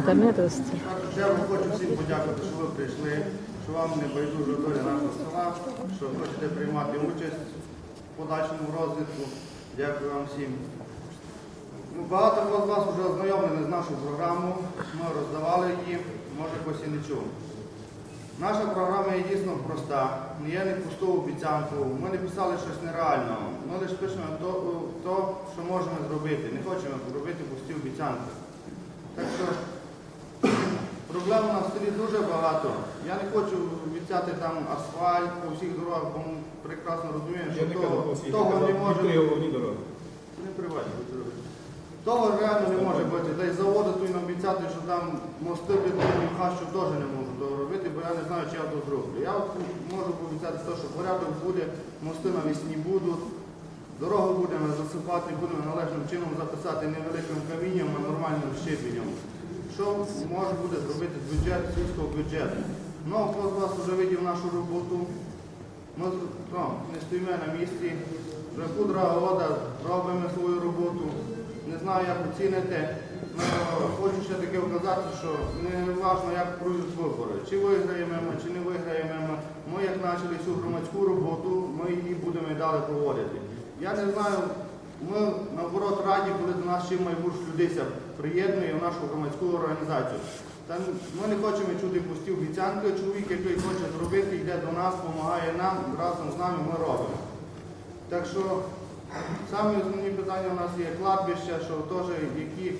інтернету. В першу чергу хочу всім подякувати, що ви прийшли, що вам не байдуже доля нашого села, що хочете приймати участь в подальшому розвитку. Дякую вам всім. Ну, Багато з вас вже ознайомлені з нашу програму, ми роздавали її, може хтось і не чув. Наша програма є дійсно проста, не є не пусту обіцянку, ми не писали щось нереального. Ми лише пишемо то, то, що можемо зробити. Не хочемо робити пусті обіцянки. Так що проблем у нас в селі дуже багато. Я не хочу обіцяти там асфальт по всіх дорогах, бо ми прекрасно розуміємо, що того, того не може дороги. не приватні. Того реально не може бути. Та й заводу тут обіцяти, що там мости бетонні хащу теж не можу того робити, бо я не знаю, чи я то зроблю. Я можу пообіцяти те, що порядок буде, мости навісні будуть, дорогу будемо засипати, будемо належним чином записати невеликим камінням, а нормальним щебенем. Що може буде зробити бюджет сільського бюджету? Ну, хто з вас вже видів нашу роботу? Ми ну, не стоїмо на місці, вже кудра вода, робимо свою роботу. Не знаю, як оціните. Хочу ще таке вказати, що не важливо, як пройдуть вибори. Чи виграємо чи не виграємо. Ми як почали цю громадську роботу, ми її будемо і далі проводити. Я не знаю, ми наоборот раді, коли до нас ще майбуш людися приєднує в нашу громадську організацію. Та ми не хочемо чути пусті обіцянки. Чоловік, який хоче зробити, йде до нас, допомагає нам, разом з нами ми робимо. Так що самі основні питання у нас є кладбища, що теж які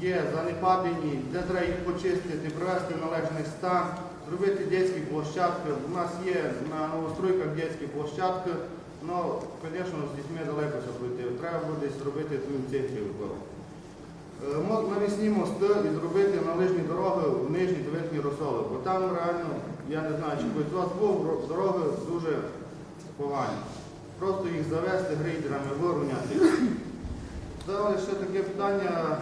є занепадені, де треба їх почистити, привести в належний стан, зробити дитячі площадки. У нас є на новостройках дитячі площадки, але, звісно, з дітьми далеко це пройти. Треба буде зробити тут в центрі вибору. Мо- Навісні мости і зробити належні дороги в нижні та верхні розсоли. Бо там реально, я не знаю, чи хтось з вас був, дороги дуже погані. Просто їх завести грейдерами, вирівняти. Далі ще таке питання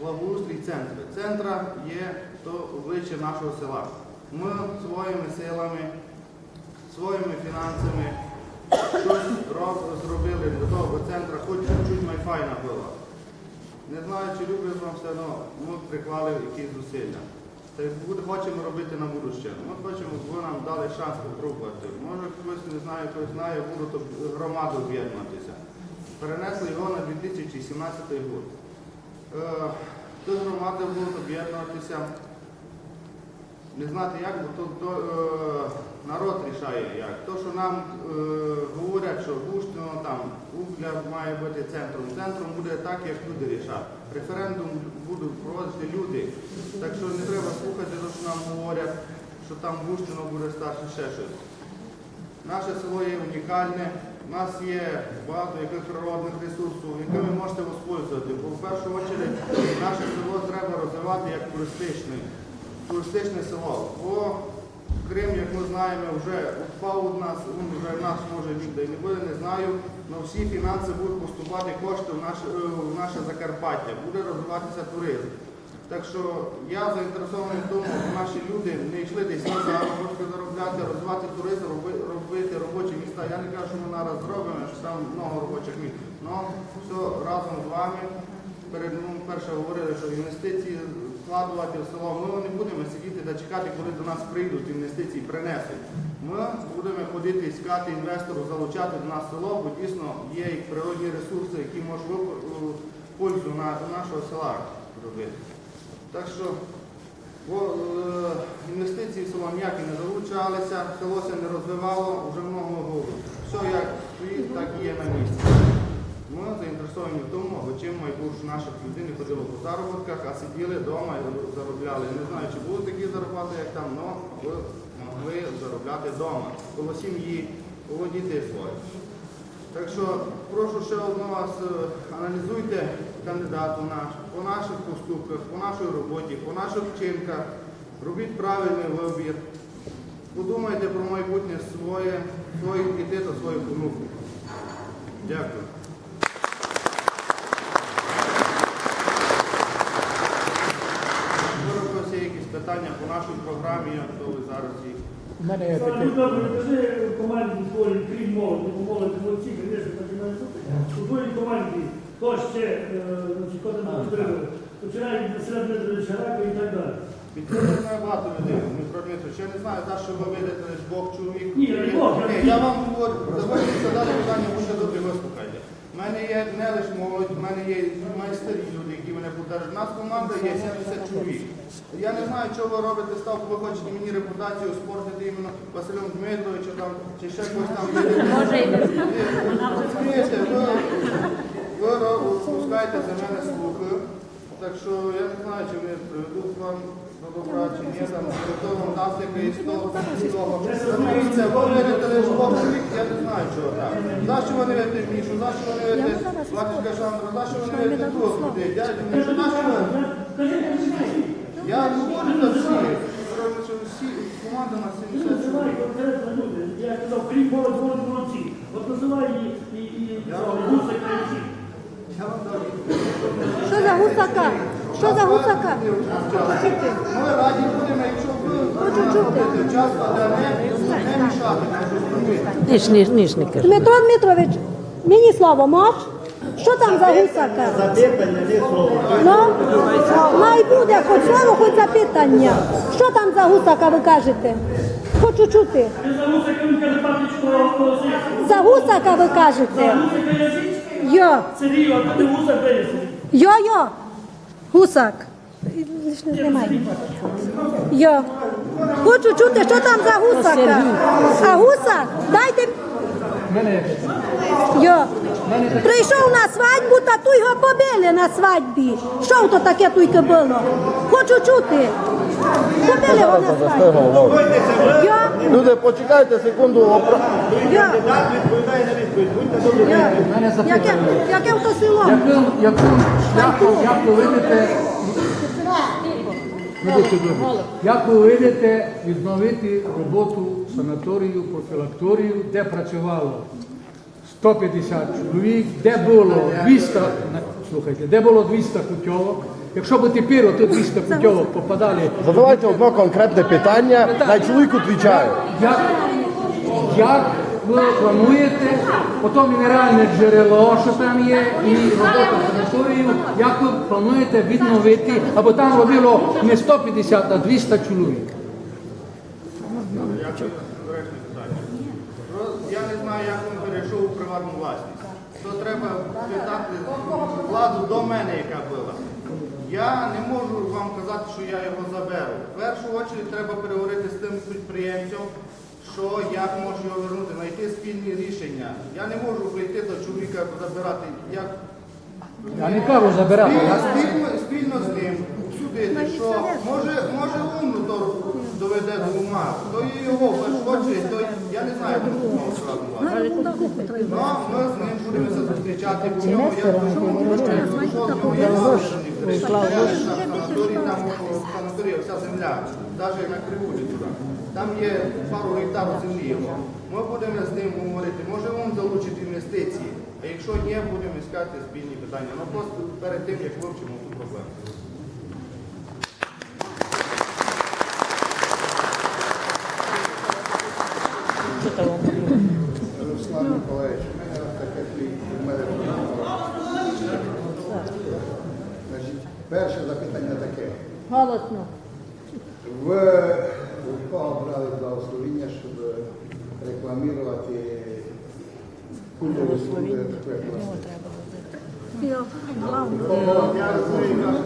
благоустрій центру. Центра є то обличчя нашого села. Ми своїми силами, своїми фінансами щось роб- зробили для того, бо центра хоч чуть-чуть майфайна була. Не знаю, чи люблять вам все одно, ми приклали якісь зусилля. Та хочемо робити на будуще. Ми хочемо, щоб ви нам дали шанс попробувати. Може хтось не знає, хтось знає, будуть об- громаду об'єднуватися. Перенесли його на 2017 рік. Тут громади будуть об'єднуватися. Не знати як, бо то, то е, народ рішає як. То, що нам е, говорять, що Буштино там Угля має бути центром. Центром буде так, як люди рішать. Референдум будуть проводити люди. Так що не треба слухати, що нам говорять, що там Буштино буде старше ще щось. Наше село є унікальне, у нас є багато яких природних ресурсів, якими можете воспользувати. Бо в першу чергу наше село треба розвивати як туристичне, туристичне село. Бо Крим, як ми знаємо, вже впав у нас, він вже наш може ніде не буде, не знаю. але всі фінанси будуть поступати кошти в наше, е, в наше Закарпаття, буде розвиватися туризм. Так що я заінтересований в тому, щоб наші люди не йшли десь на заробітки заробляти, розвивати туризм, робити робочі міста. Я не кажу, що ми зараз зробимо, що там много робочих місць. Але все разом з вами. Перед ну, перше говорили, що інвестиції вкладувати в село. Ми не будемо сидіти та чекати, коли до нас прийдуть інвестиції, принесуть. Ми будемо ходити, іскати інвесторів, залучати до нас село, бо дійсно є і природні ресурси, які можуть пользу на нашого села робити. Так що бо, е, інвестиції в село ніякі не залучалися, село се не розвивало вже много. Все як стоїть, так і є на місці. Ми заінтересовані в тому, аби чим майбутнє наших людей не ходило по заробітках, а сиділи вдома і заробляли. Не знаю, чи будуть такі зарплати, як там, але ви могли заробляти вдома, коло сім'ї, коло дітей своїх. Так що прошу ще одно вас е, аналізуйте кандидату наш, по наших поступках, по нашій роботі, по наших вчинках, робіть правильний вибір. Подумайте про майбутнє своє, своїх дітей та своїх онуків. Дякую. Може, у вас є якісь питання по нашій програмі, то ви зараз їх. У мене є Саме таке. добре, кажи команді своїй, крім мови, допомоги молоді, молодці, звісно, так і має бути. У другій команді, хто ще, е, значить, хто там підтримує, починає Василя Дмитровича Рака і так далі. Підтримує багато людей. Дмитро Дмитрович, я не знаю, за що ви видите Бог чоловік. Ні, не Бог, я- вам говорю, давайте задати питання, будьте добрі, вислухайте. У мене є не лише молодь, у мене є майстері люди, які мене подержать. У нас команда є 70 чоловік. Я не знаю, чого ви робите ставку, ви хочете мені репутацію спортити іменно Василем Дмитровичем там, чи ще когось там. Розумієте, ви, ви пускаєте за мене слухи, так що я не знаю, чи вони приведуть вам добра, чи ні, там, вам дасть якийсь того. Дивіться, ви лише чоловік, я не знаю, чого так. За що вони вірите в Мішу, за що вони вірите Батюшка Шандра, за що вони других людей, дядю Мішу, за що? Я не говорю за всіх, Кажу, що всі, команда на 70 чоловік. Називай конкретно люди. Я казав, крім молодь, молодь, молодці. От називай і, і, Гусака і дам Що за гусака? Що за гусака? Ми раді будемо, якщо ви знаходите час, але не, мішати. Ніж, ніж, ніж не кажи. Дмитро Дмитрович, мені слово мож? Що там за гусака? Запитання, не слово. Ну, май буде хоч слово, хоч запитання. Що там за гусака ви кажете? Хочу чути. За Гусака, ви кажете? Йо, йо-йо, гусак. Лиш не знімай. Йо. Хочу чути, що там за гусака. А гусак, дайте. Йо. Прийшов на свадьбу, та ту його побили на свадьбі. Що то таке туйке було? Хочу чути. Побили його на свадьбі. Йо, Люди, почекайте секунду. опра- Яке, яке то село? Яким, яким шляхом, як ви видите, як ви видите відновити роботу санаторію, профілакторію, де працювало 150 чоловік, де було 200, слухайте, де було 200 путьовок. Якщо б тепер ото 200 путьовок попадали Задавайте одне конкретне питання, на чоловік відповідає. як, як ви плануєте, потім мінеральне джерело, що там є, і робота санаторію, як ви плануєте відновити, або там робило не 150, а 200 чоловік. Я не знаю, як він перейшов у приватну власність. То треба питати владу до мене, яка була. Я не можу вам казати, що я його заберу. В першу чергу треба переговорити з тим підприємцем, що як можу його вернути, знайти спільні рішення. Я не можу прийти до чоловіка забирати. Як Я не кажу забирати. Спільно, спільно, спільно з ним судити, що може, може умно то доведе до ума, то і його перешкоджує, то я не знаю, як це. Ну, ми з ним будемо зустрічати, бо я прийшов, в нього є у санаторії вся земля, навіть на Кривулі туди. Там є пару гектарів землі його. Ми будемо з ним говорити, може він залучить інвестиції, а якщо ні, будемо іскати спільні питання. Ну просто перед тим, як вивчимо ту проблему. Руслан Миколаївич, у мене таке у мене Значить, перше запитання таке. Голосно. Ви у кого брали благословення, щоб рекламувати культуру служби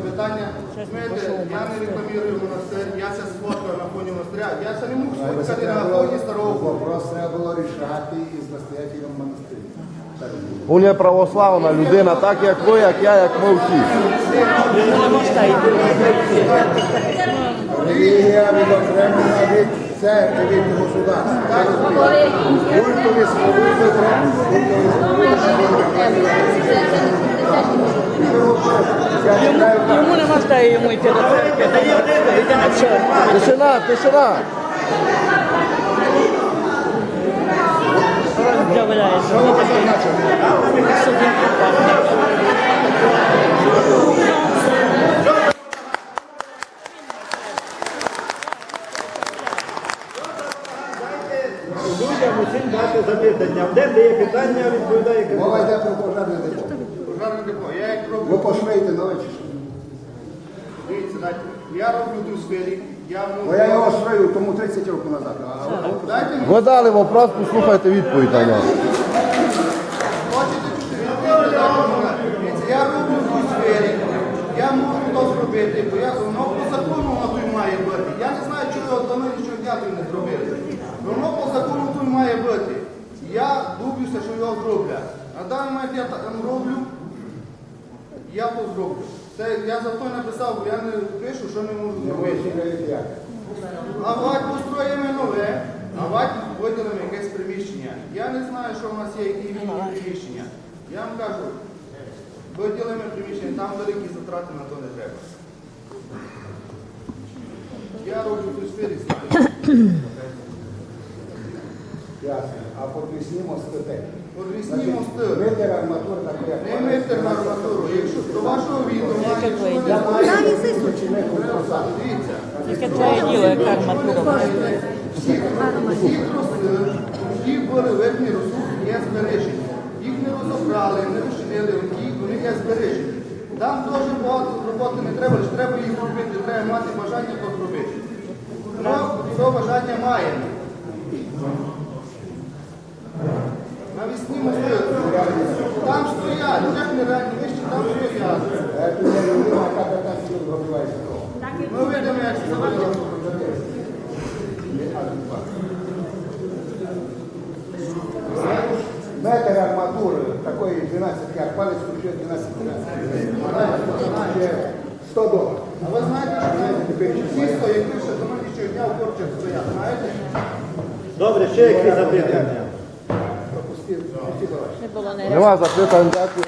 питання. Знаєте, я не рекламірую монастир, я це сфоткав на фоні монастиря. Я це не можу сфоткати на фоні старого Вопрос треба було рішати із настоятелем монастиря. Він є православна людина, так як ви, як я, як ми всі. Релігія відокремлена від церкви, від государства. Культові свободи треба. Культові. Йому не можна йому йти до церкви, йде на чорт. Тишина, тишина. Розмовляєш. Що ви позначили? Людям усім дати запитання. Де де є питання? його швейте нове чи що? Дивіться, дайте. Я роблю ту сфері, я можу... Бо я тому 30 років назад. А Дайте мені Ви дали вопрос, послухайте відповідь на нього. Хочете чути відповідь? Дивіться, Я роблю в тій сфері, я можу то зробити, бо я, воно по закону воно тут має бути. Я не знаю, чого його до нинішнього дня тут не зробили. Воно по закону тут має бути. Я дублюся, що його зроблять. На даний момент я там роблю, я то зроблю. Це я за то написав, бо я не пишу, що не можу зробити. А вать построїмо нове, а виділимо якесь приміщення. Я не знаю, що в нас є, які приміщення. Я вам кажу, виділимо приміщення, там великі затрати на то не треба. Я роблю тут знаю. Ясно. А подвісні мости те. Подвісні мости. Метр арматури так як. Не метр на арматуру. Якщо до вашого відома, якщо ви не знаєте, і сису. дивіться. Яке твоє діло, яка арматура? Всі, всі труси, які були верхні ресурси, є збережені. Їх не розібрали, не розчинили, вони є збережені. Там дуже багато роботи не треба, лише треба їх зробити, треба мати бажання то зробити. Ми бажання маємо. Навісні ми Там стоять, вже ж не раді, вище там стоять. Це не людина, яка там сюди розбивається. Ми видимо, як це зробити. Метр арматури такої 12 як палець ще 12 Ще 100 доларів. А ви знаєте, що всі стоять більше, тому що дня в корчах стоять, знаєте? Добре, ще які запитання? Пропустив, пропустив, давай. Не було не Нема запитань, дякую.